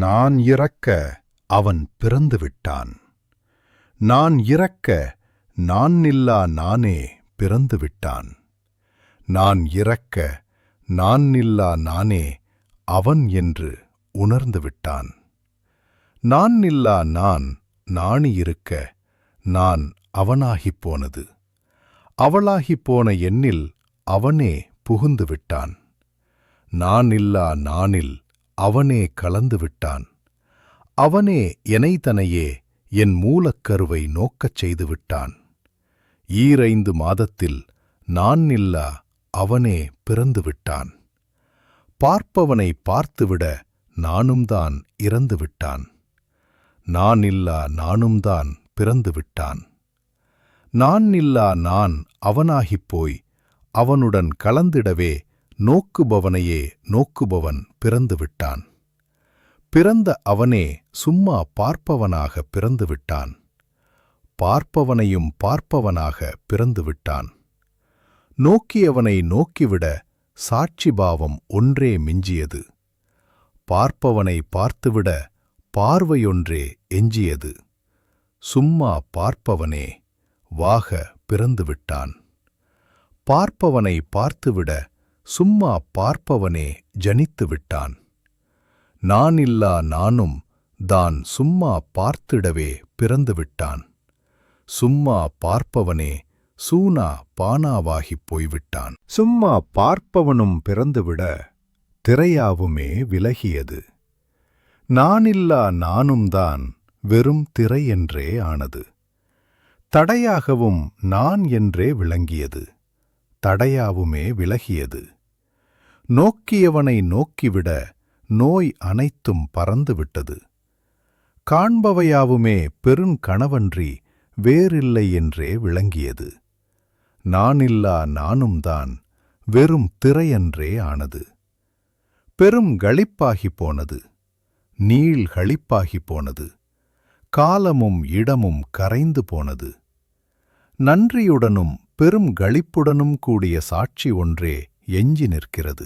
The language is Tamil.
நான் இறக்க அவன் பிறந்து விட்டான் நான் இறக்க நான் இல்லா நானே பிறந்து விட்டான் நான் இறக்க நான் இல்லா நானே அவன் என்று உணர்ந்து விட்டான் நான் இல்லா நான் நாணி இருக்க நான் அவனாகிப் போனது. அவளாகிப் போன எண்ணில் அவனே புகுந்து விட்டான் நான் இல்லா நானில் அவனே கலந்து விட்டான். அவனே எனைதனையே என் மூலக்கருவை நோக்கச் செய்து விட்டான். ஈரைந்து மாதத்தில் நான் இல்லா அவனே பிறந்து விட்டான். பார்ப்பவனை பார்த்துவிட நானும்தான் இறந்து விட்டான். நான் இல்லா நானும்தான் பிறந்து விட்டான். நான் இல்லா நான் அவனாகிப் போய் அவனுடன் கலந்திடவே நோக்குபவனையே நோக்குபவன் பிறந்து விட்டான் பிறந்த அவனே சும்மா பார்ப்பவனாக பிறந்து விட்டான் பார்ப்பவனையும் பார்ப்பவனாக பிறந்து விட்டான் நோக்கியவனை நோக்கிவிட சாட்சிபாவம் ஒன்றே மிஞ்சியது. பார்ப்பவனை பார்த்துவிட பார்வையொன்றே எஞ்சியது. சும்மா பார்ப்பவனே வாக பிறந்து விட்டான் பார்ப்பவனை பார்த்துவிட சும்மா பார்ப்பவனே ஜனித்து விட்டான். நானில்லா நானும் தான் சும்மா பார்த்திடவே பிறந்து விட்டான். சும்மா பார்ப்பவனே சூனா பானாவாகிப் போய்விட்டான். சும்மா பார்ப்பவனும் பிறந்துவிட திரையாவுமே விலகியது. நானில்லா நானும்தான் வெறும் திரை என்றே ஆனது. தடையாகவும் நான் என்றே விளங்கியது. தடையாவுமே விலகியது. நோக்கியவனை நோக்கிவிட நோய் அனைத்தும் பறந்துவிட்டது. காண்பவையாவுமே பெருங்கணவன்றி வேறில்லை என்றே விளங்கியது. நானில்லா நானும்தான் வெறும் திரையன்றே ஆனது. பெரும் களிப்பாகிப் போனது. நீள் களிப்பாகிப் போனது. காலமும் இடமும் கரைந்து போனது. நன்றியுடனும் பெரும் களிப்புடனும் கூடிய சாட்சி ஒன்றே எஞ்சி நிற்கிறது.